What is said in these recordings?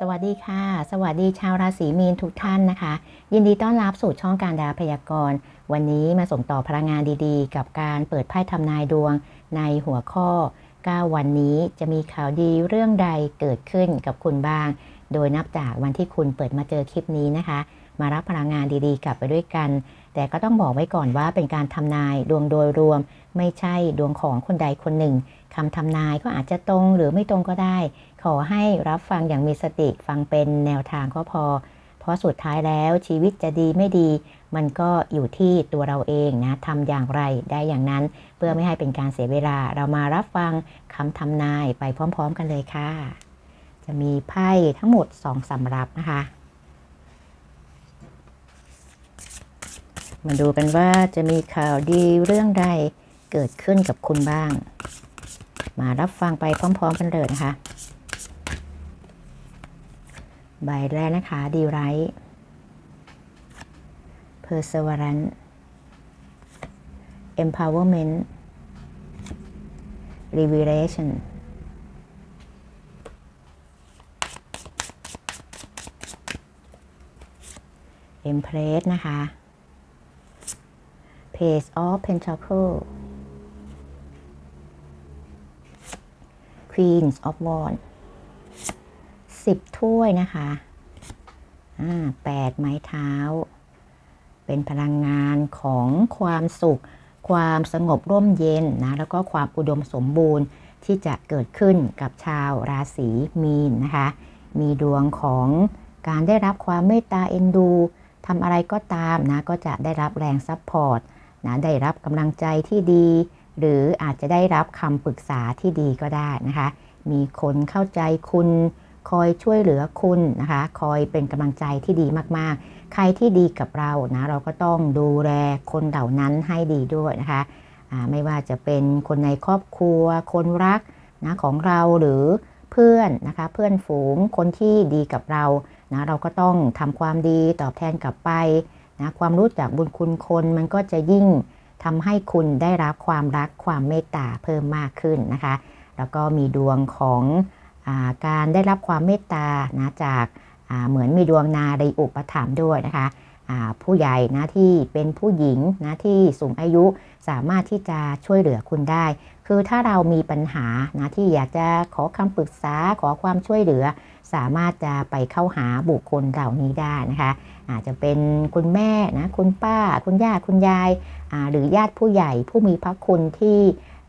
สวัสดีค่ะ สวัสดีชาวราศีมีนทุกท่านนะคะ ยินดีต้อนรับสู่ช่องการดาพยากรณ์ วันนี้มาส่งต่อพลังงานดีๆ กับการเปิดไพ่ทำนายดวงในหัวข้อ 9 วันนี้จะมีข่าวดีเรื่องใดเกิดขึ้นกับคุณบ้าง โดยนับจากวันที่คุณเปิดมาเจอคลิปนี้นะคะ มารับพลังงานดีๆ กลับไปด้วยกัน แต่ก็ต้องบอกไว้ก่อนว่าเป็นการทำนายดวงโดยรวม ไม่ใช่ดวงของคนใดคนหนึ่งคำทำนายก็อาจจะตรงหรือไม่ตรงก็ได้ ขอให้รับฟังอย่างมีสติฟังเป็นแนวทางก็พอ เพราะสุดท้ายแล้วชีวิตจะดีไม่ดี มันก็อยู่ที่ตัวเราเองนะทำอย่างไรได้อย่างนั้น เพื่อไม่ให้เป็นการเสียเวลาเรามารับฟังคำทำนายไปพร้อม ๆ กันเลยค่ะ จะมีไพ่ทั้งหมด2สำรับนะคะ มาดูกันว่าจะมีข่าวดีเรื่องใดเกิดขึ้นกับคุณบ้าง มารับฟังไปพร้อม ๆ กันเลยนะคะ ใบแรกนะคะดีไรท์ perseverance empowerment revelation empress นะคะ page of pentacle queens of wands สิบถ้วยนะคะอ่าแปดไม้เท้า เป็นพลังงานของความสุข ความสงบร่มเย็นนะ แล้วก็ความอุดมสมบูรณ์ที่จะเกิดขึ้นกับชาวราศีมีนนะคะ มีดวงของการได้รับความเมตตาเอ็นดูทำอะไรก็ตามนะ ก็จะได้รับแรงซัพพอร์ต นะได้รับกำลังใจที่ดี หรืออาจจะได้รับคำปรึกษาที่ดีก็ได้นะคะ มีคนเข้าใจคุณคอยช่วยเหลือคุณนะคะ คอยเป็นกำลังใจที่ดีมากๆ ใครที่ดีกับเรานะเราก็ต้องดูแลคนเหล่านั้นให้ดีด้วยนะคะไม่ว่าจะเป็นคนในครอบครัว คนรักนะของเราหรือเพื่อนนะคะเพื่อนฝูงคนที่ดีกับเรานะเราก็ต้องทำความดีตอบแทนกลับไป นะความรู้จักบุญคุณคนมันก็จะยิ่งทำให้คุณได้รับความรักความเมตตาเพิ่มมากขึ้นนะคะ แล้วก็มีดวงของอาการได้รับความเมตตานะจากเหมือนมีดวงนารีอุปถัมภ์ด้วยนะคะ ผู้ใหญ่นะที่เป็นผู้หญิงนะที่สูงอายุสามารถที่จะช่วยเหลือคุณได้ คือถ้าเรามีปัญหานะที่อยากจะขอคำปรึกษาขอความช่วยเหลือ สามารถจะไปเข้าหาบุคคลเหล่านี้ได้นะคะอาจจะเป็นคุณแม่นะคุณป้า คุณย่าคุณยายหรือญาติผู้ใหญ่ผู้มีพระคุณที่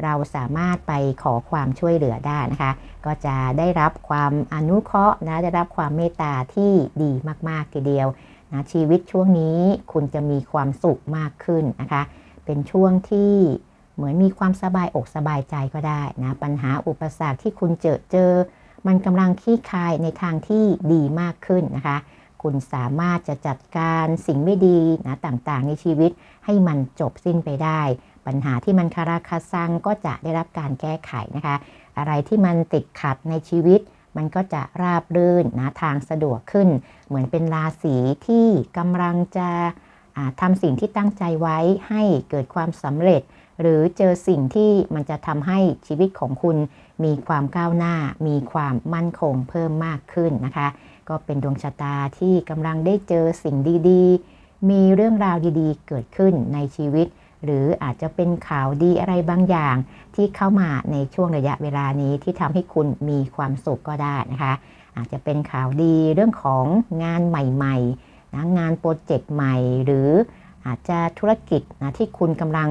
เราสามารถไปขอความช่วยเหลือได้นะคะ ก็จะได้รับความอนุเคราะห์นะได้รับความเมตตาที่ดีมาก ๆ ทีเดียว นะชีวิตช่วงนี้คุณจะมีความสุขมากขึ้นนะคะ เป็นช่วงที่เหมือนมีความสบายอกสบายใจก็ได้นะปัญหาอุปสรรคที่คุณเจอเจอ มันกำลังขี้คลายในทางที่ดีมากขึ้นนะคะ คุณสามารถจะจัดการสิ่งไม่ดีนะต่างๆ ในชีวิตให้มันจบสิ้นไปได้ ปัญหาที่มันคาราคาซังก็จะได้รับการแก้ไขนะคะ อะไรที่มันติดขัดในชีวิต มันก็จะราบรื่นนะทางสะดวกขึ้น เหมือนเป็นราศีที่กำลังจะทำสิ่งที่ตั้งใจไว้ให้เกิดความสำเร็จ หรือเจอสิ่งที่มันจะทำให้ชีวิตของคุณมีความก้าวหน้า มีความมั่นคงเพิ่มมากขึ้นนะคะ ก็เป็นดวงชะตาที่กำลังได้เจอสิ่งดีๆ มีเรื่องราวดีๆ เกิดขึ้นในชีวิต หรืออาจจะเป็นข่าวดีอะไรบางอย่างที่เข้ามาในช่วงระยะเวลานี้ที่ทำให้คุณมีความสุขก็ได้นะคะ อาจจะเป็นข่าวดีเรื่องของงานใหม่ๆนะงานโปรเจกต์ใหม่ หรืออาจจะธุรกิจนะที่คุณกำลัง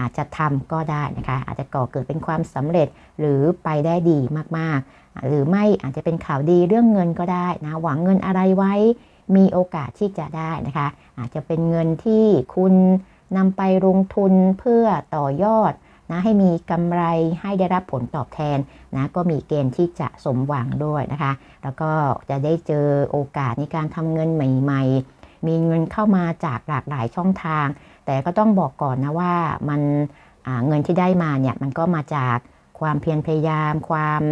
อาจจะทำก็ได้นะคะ อาจจะก่อเกิดเป็นความสำเร็จหรือไปได้ดีมากๆ หรือไม่อาจจะเป็นข่าวดีเรื่องเงินก็ได้นะหวังเงินอะไรไว้มีโอกาสที่จะได้นะคะ อาจจะเป็นเงินที่คุณ นำไปลงทุนเพื่อต่อยอดนะให้มีกำไรให้ได้รับผลตอบแทนนะก็มีเกณฑ์ที่จะสมหวังด้วยนะคะ แล้วก็จะได้เจอโอกาสในการทำเงินใหม่ ๆ มีเงินเข้ามาจากหลากหลายช่องทาง แต่ก็ต้องบอกก่อนนะว่ามันเงินที่ได้มาเนี่ยมันก็มาจากความเพียรพยายามความ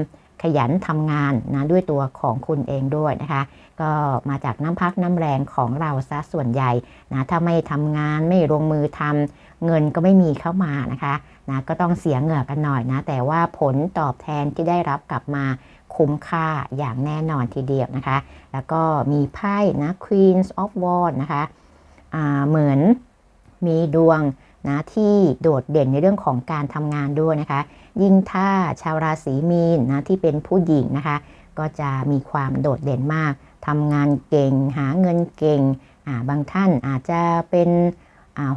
ขยันทำงานนะด้วยตัวของคุณเองด้วยนะคะ ก็มาจากน้ำพักน้ำแรงของเราซะส่วนใหญ่นะถ้าไม่ทำงานไม่ลงมือทำเงินก็ไม่มีเข้ามานะคะนะก็ต้องเสียเหงื่อกันหน่อยนะ แต่ว่าผลตอบแทนที่ได้รับกลับมาคุ้มค่าอย่างแน่นอนทีเดียวนะคะ แล้วก็มีไพ่นะ Queens of w a n d นะคะเหมือนมีดวง นะที่โดดเด่นในเรื่องของการทำงานด้วยนะคะ ยิ่งถ้าชาวราศีมีนนะที่เป็นผู้หญิงนะคะ ก็จะมีความโดดเด่นมากทำงานเก่ง หาเงินเก่งบางท่านอาจจะเป็น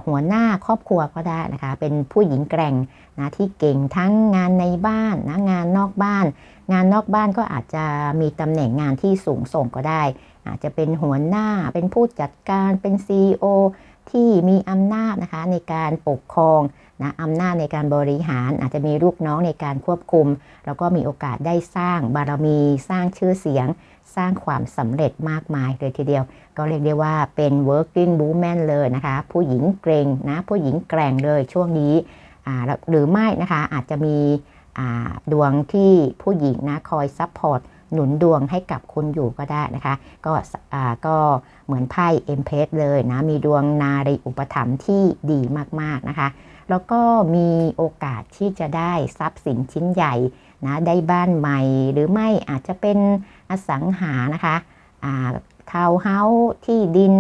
หัวหน้าครอบครัวก็ได้นะคะ เป็นผู้หญิงแกร่งนะที่เก่งทั้งงานในบ้านนะงานนอกบ้าน งานนอกบ้านก็อาจจะมีตำแหน่งงานที่สูงส่งก็ได้ อาจจะเป็นหัวหน้าเป็นผู้จัดการเป็น CEO ที่มีอำนาจนะคะในการปกครองนะอำนาจในการบริหารอาจจะมีลูกน้องในการควบคุม แล้วก็มีโอกาสได้สร้างบารมี สร้างชื่อเสียง สร้างความสำเร็จมากมายเลยทีเดียว ก็เรียกได้ว่าเป็น working woman เลยนะคะ ผู้หญิงเกรงนะผู้หญิงแกร่งเลยช่วงนี้หรือไม่นะคะอาจจะมีดวงที่ผู้หญิงนะคอยซัพพอร์ต หนุนดวงให้กับคุณอยู่ก็ได้นะคะ ก็อ่าก็เหมือนไพ่เอ็มเพสเลยนะ มีดวงนารีอุปถัมภ์ที่ดีมากๆนะคะ แล้วก็มีโอกาสที่จะได้ทรัพย์สินชิ้นใหญ่นะได้บ้านใหม่หรือไม่อาจจะเป็นอสังหานะคะทาวน์เฮาส์ที่ดิน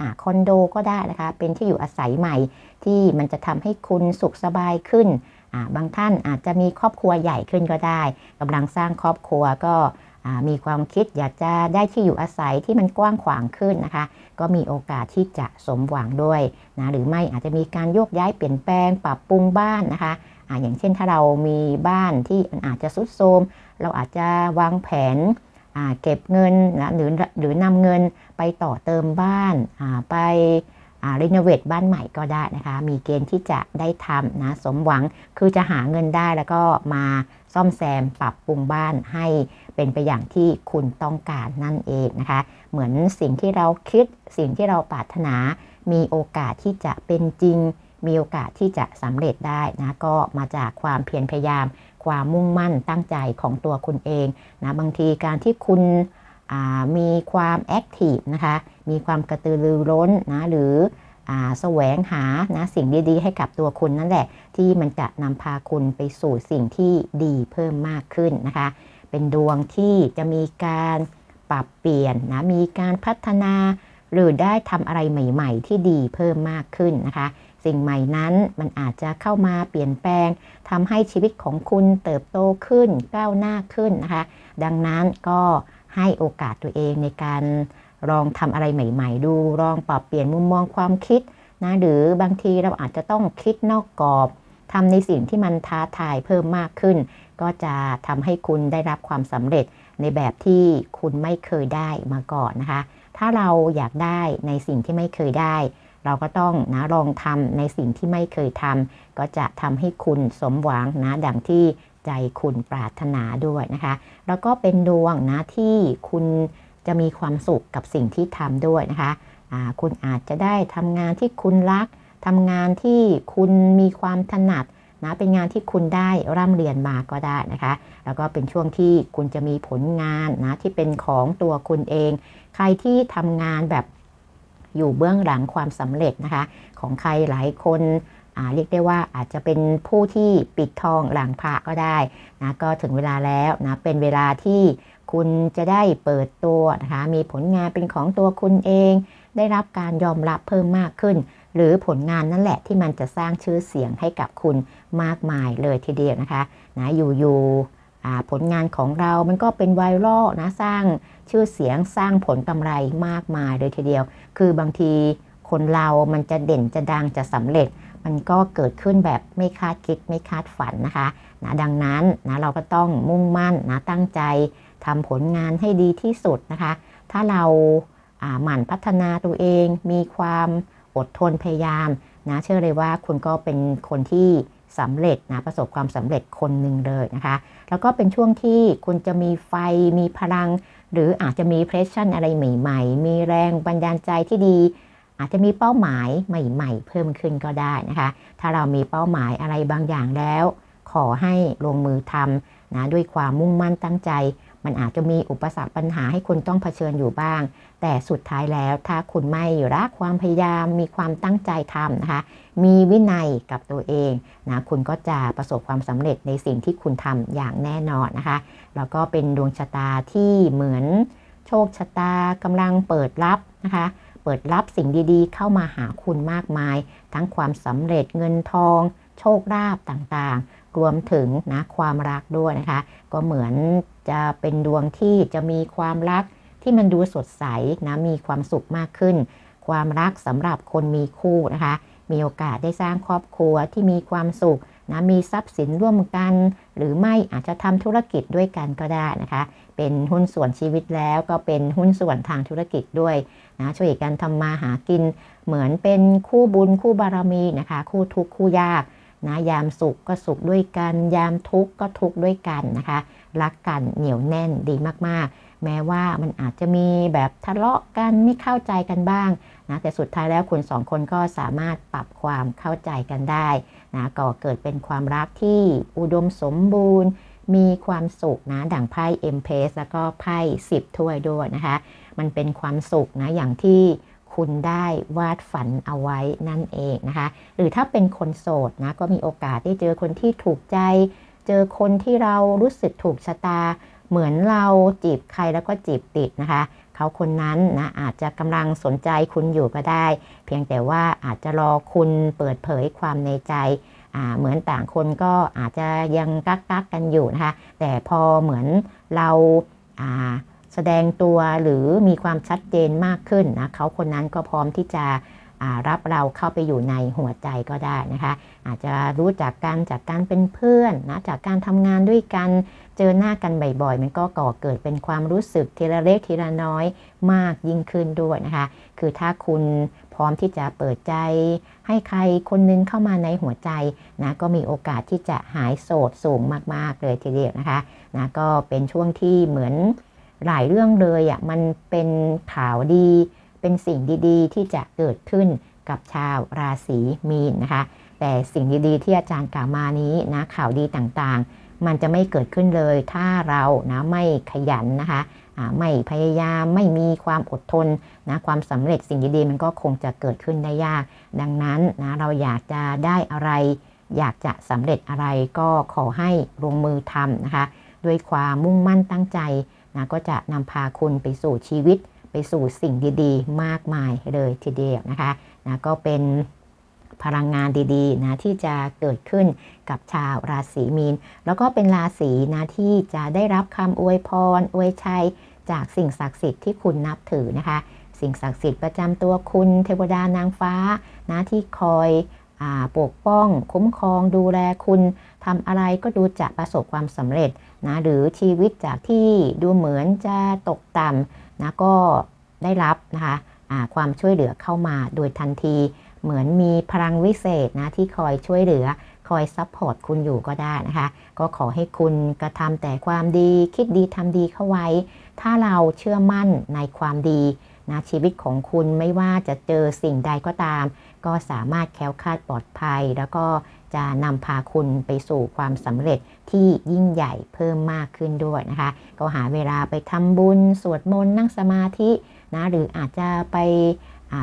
อาคอนโดก็ได้นะคะ เป็นที่อยู่อาศัยใหม่ที่มันจะทำให้คุณสุขสบายขึ้น บางท่านอาจจะมีครอบครัวใหญ่ขึ้นก็ได้กำลังสร้างครอบครัวก็ มีความคิดอยากจะได้ที่อยู่อาศัยที่มันกว้างขวางขึ้นนะคะ ก็มีโอกาสที่จะสมหวังด้วยนะหรือไม่อาจจะมีการโยกย้ายเปลี่ยนแปลงปรับปรุงบ้านนะคะออย่างเช่นถ้าเรามีบ้านที่อาจจะสุดโทรมเราอาจจะวางแผนเก็บเงินนะหรือหรือนำเงินไปต่อเติมบ้านไป รีโนเวทบ้านใหม่ก็ได้นะคะ มีเกณฑ์ที่จะได้ทำนะสมหวังคือจะหาเงินได้แล้วก็มาซ่อมแซมปรับปรุงบ้านให้เป็นไปอย่างที่คุณต้องการนั่นเองนะคะ เหมือนสิ่งที่เราคิดสิ่งที่เราปรารถนา มีโอกาสที่จะเป็นจริง มีโอกาสที่จะสำเร็จได้นะก็มาจากความเพียรพยายาม ความมุ่งมั่นตั้งใจของตัวคุณเองนะบางทีการที่คุณ มีความแอคทีฟนะคะ มีความกระตือรือร้นนะหรือแสวงหานะสิ่งดีๆ ให้กับตัวคุณนั่นแหละ ที่มันจะนำพาคุณไปสู่สิ่งที่ดีเพิ่มมากขึ้นนะคะ เป็นดวงที่จะมีการปรับเปลี่ยนนะมีการพัฒนา หรือได้ทำอะไรใหม่ ๆ ที่ดีเพิ่มมากขึ้นนะคะ สิ่งใหม่นั้นมันอาจจะเข้ามาเปลี่ยนแปลงทำให้ชีวิตของคุณเติบโตขึ้นก้าวหน้าขึ้นนะคะ ดังนั้นก็ ให้โอกาสตัวเองในการลองทำอะไรใหม่ ๆ ดูลองปรับเปลี่ยนมุมมองความคิดนะหรือบางทีเราอาจจะต้องคิดนอกกรอบทำในสิ่งที่มันท้าทายเพิ่มมากขึ้น ก็จะทำให้คุณได้รับความสำเร็จในแบบที่คุณไม่เคยได้มาก่อนนะคะ ถ้าเราอยากได้ในสิ่งที่ไม่เคยได้ เราก็ต้องนะลองทำในสิ่งที่ไม่เคยทำก็จะทำให้คุณสมหวังนะดังที่ ใจคุณปรารถนาด้วยนะคะ แล้วก็เป็นดวงนะที่คุณจะมีความสุขกับสิ่งที่ทำด้วยนะคะะคุณอาจจะได้ทำงานที่คุณรักทำงานที่คุณมีความถนัดนะเป็นงานที่คุณได้ร่ำเรียนมาก็ได้นะคะ แล้วก็เป็นช่วงที่คุณจะมีผลงานนะที่เป็นของตัวคุณเอง ใครที่ทำงานแบบอยู่เบื้องหลังความสำเร็จนะคะ ของใครหลายคน เรียกได้ว่าอาจจะเป็นผู้ที่ปิดทองหลังพระก็ได้นะก็ถึงเวลาแล้วนะเป็นเวลาที่คุณจะได้เปิดตัวนะคะมีผลงานเป็นของตัวคุณเอง ได้รับการยอมรับเพิ่มมากขึ้น หรือผลงานนั่นแหละที่มันจะสร้างชื่อเสียงให้กับคุณมากมายเลยทีเดียวนะคะนะอยู่ๆผลงานของเรามันก็เป็นไวรัลนะสร้างชื่อเสียงสร้างผลกำไรมากมายเลยทีเดียว คือบางทีคนเรามันจะเด่นจะดังจะสำเร็จ มันก็เกิดขึ้นแบบไม่คาดคิดไม่คาดฝันนะคะนะดังนั้นนะเราก็ต้องมุ่งมั่นนะตั้งใจทำผลงานให้ดีที่สุดนะคะ ถ้าเราหมั่นพัฒนาตัวเอง มีความอดทนพยายามนะเชื่อเลยว่าคุณก็เป็นคนที่สำเร็จนะประสบความสำเร็จคนหนึ่งเลยนะคะ แล้วก็เป็นช่วงที่คุณจะมีไฟมีพลัง หรืออาจจะมีเพรสชั่นอะไรใหม่ ๆ มีแรงบันดาลใจที่ดี อาจจะมีเป้าหมายใหม่ ๆ เพิ่มขึ้นก็ได้นะคะ ถ้าเรามีเป้าหมายอะไรบางอย่างแล้ว ขอให้ลงมือทำนะด้วยความมุ่งมั่นตั้งใจ มันอาจจะมีอุปสรรคปัญหาให้คุณต้องเผชิญอยู่บ้าง แต่สุดท้ายแล้วถ้าคุณไม่รักความพยายาม มีความตั้งใจทำนะคะ มีวินัยกับตัวเองนะคุณก็จะประสบความสำเร็จในสิ่งที่คุณทำอย่างแน่นอนนะคะ แล้วก็เป็นดวงชะตาที่เหมือนโชคชะตากำลังเปิดรับนะคะ ปิดรับสิ่งดีๆ เข้ามาหาคุณมากมาย ทั้งความสำเร็จเงินทอง โชคลาภต่างๆ รวมถึงนะความรักด้วยนะคะ ก็เหมือนจะเป็นดวงที่จะมีความรักที่มันดูสดใสนะมีความสุขมากขึ้น ความรักสำหรับคนมีคู่นะคะ มีโอกาสได้สร้างครอบครัวที่มีความสุข นะมีทรัพย์สินร่วมกัน หรือไม่อาจจะทำธุรกิจด้วยกันก็ได้นะคะ เป็นหุ้นส่วนชีวิตแล้วก็เป็นหุ้นส่วนทางธุรกิจด้วยนะช่วยกันทำมาหากิน เหมือนเป็นคู่บุญคู่บารมีนะคะ คู่ทุกข์คู่ยากนะยามสุขก็สุขด้วยกัน ยามทุกข์ก็ทุกข์ด้วยกันนะคะ รักกันเหนียวแน่นดีมากๆ แม้ว่ามันอาจจะมีแบบทะเลาะกันไม่เข้าใจกันบ้างนะแต่สุดท้ายแล้วคุณสองคนก็สามารถปรับความเข้าใจกันได้นะก็เกิดเป็นความรักที่อุดมสมบูรณ์ มีความสุขนะดั่งไพ่เอ็มเพสแล้วก็ไพ่สิบถ้วยด้วยนะคะ มันเป็นความสุขนะอย่างที่คุณได้วาดฝันเอาไว้นั่นเองนะคะ หรือถ้าเป็นคนโสดนะก็มีโอกาสได้เจอคนที่ถูกใจ เจอคนที่เรารู้สึกถูกชะตา เหมือนเราจีบใครแล้วก็จีบติดนะคะ เขาคนนั้นนะอาจจะกำลังสนใจคุณอยู่ก็ได้ เพียงแต่ว่าอาจจะรอคุณเปิดเผยความในใจเหมือนต่างคนก็อาจจะยังกักกักกันอยู่นะคะ แต่พอเหมือนเราแสดงตัวหรือมีความชัดเจนมากขึ้นนะเขาคนนั้นก็พร้อมที่จะรับเราเข้าไปอยู่ในหัวใจก็ได้นะคะ อาจจะรู้จักกันจากการเป็นเพื่อนนะจากการทำงานด้วยกันเจอหน้ากันบ่อยๆมันก็ก่อเกิดเป็นความรู้สึกทีละเล็กทีละน้อยมากยิ่งขึ้นด้วยนะคะ คือถ้าคุณพร้อมที่จะเปิดใจ ให้ใครคนนึงเข้ามาในหัวใจนะก็มีโอกาสที่จะหายโสดสูงมากๆเลยทีเดียวนะคะนะก็เป็นช่วงที่เหมือนหลายเรื่องเลยอะมันเป็นข่าวดี เป็นสิ่งดีๆ ที่จะเกิดขึ้นกับชาวราศีมีนนะคะ แต่สิ่งดีๆ ที่อาจารย์กล่าวมานี้นะข่าวดีต่างๆ มันจะไม่เกิดขึ้นเลย ถ้าเรานะไม่ขยันนะคะไม่พยายามไม่มีความอดทนนะความสำเร็จสิ่งดีๆ มันก็คงจะเกิดขึ้นได้ยาก ดังนั้นนะเราอยากจะได้อะไร อยากจะสำเร็จอะไรก็ขอให้ลงมือทำนะคะ ด้วยความมุ่งมั่นตั้งใจนะก็จะนำพาคุณไปสู่ชีวิต ไปสู่สิ่งดีๆ มากมายเลยทีเดียวนะคะนะก็เป็น พลังงานดีๆนะที่จะเกิดขึ้นกับชาวราศีมีน แล้วก็เป็นราศีนะที่จะได้รับคำอวยพรอวยชัย จากสิ่งศักดิ์สิทธิ์ที่คุณนับถือนะคะ สิ่งศักดิ์สิทธิ์ประจำตัวคุณเทวดานางฟ้านะที่คอยปกป้อง คุ้มครองดูแลคุณทำอะไรก็ดูจะประสบความสำเร็จนะหรือชีวิตจากที่ดูเหมือนจะตกต่ำนะก็ได้รับนะคะความช่วยเหลือเข้ามาโดยทันที เหมือนมีพลังวิเศษนะที่คอยช่วยเหลือ คอยซัพพอร์ตคุณอยู่ก็ได้นะคะ ก็ขอให้คุณกระทำแต่ความดีคิดดีทำดีเข้าไว้ ถ้าเราเชื่อมั่นในความดีนะชีวิตของคุณไม่ว่าจะเจอสิ่งใดก็ตาม ก็สามารถแคล้วคลาดปลอดภัย แล้วก็จะนำพาคุณไปสู่ความสำเร็จที่ยิ่งใหญ่เพิ่มมากขึ้นด้วยนะคะ ก็หาเวลาไปทำบุญ สวดมนต์นั่งสมาธินะหรืออาจจะไป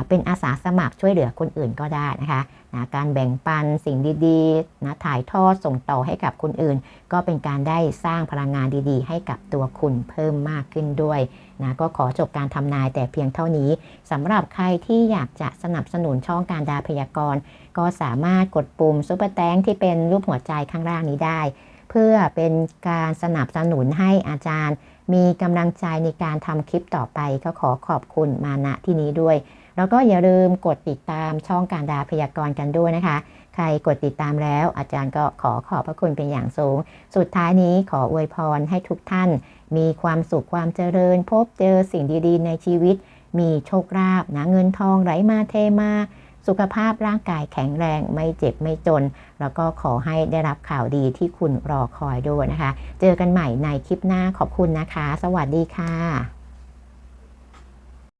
เป็นอาสาสมัครช่วยเหลือคนอื่นก็ได้นะคะนะการแบ่งปันสิ่งดีๆนะถ่ายทอดส่งต่อให้กับคนอื่น ก็เป็นการได้สร้างพลังงานดีๆ ให้กับตัวคุณเพิ่มมากขึ้นด้วยนะก็ขอจบการทำนายแต่เพียงเท่านี้สำหรับใครที่อยากจะสนับสนุนช่องการดาพยากรณ์ ก็สามารถกดปุ่มซุปเปอร์แตงที่เป็นรูปหัวใจข้างล่างนี้ได้ เพื่อเป็นการสนับสนุนให้อาจารย์ มีกำลังใจในการทำคลิปต่อไปก็ขอขอบคุณมาณที่นี้ด้วย แล้วก็อย่าลืมกดติดตามช่องการดาพยากรณ์กันด้วยนะคะ ใครกดติดตามแล้ว อาจารย์ก็ขอขอบพระคุณเป็นอย่างสูง สุดท้ายนี้ขออวยพรให้ทุกท่าน มีความสุขความเจริญ พบเจอสิ่งดีๆ ในชีวิต มีโชคลาภนะเงินทองไหลมาเทมาสุขภาพร่างกายแข็งแรงไม่เจ็บไม่จน แล้วก็ขอให้ได้รับข่าวดีที่คุณรอคอยด้วยนะคะ เจอกันใหม่ในคลิปหน้าขอบคุณนะคะ สวัสดีค่ะ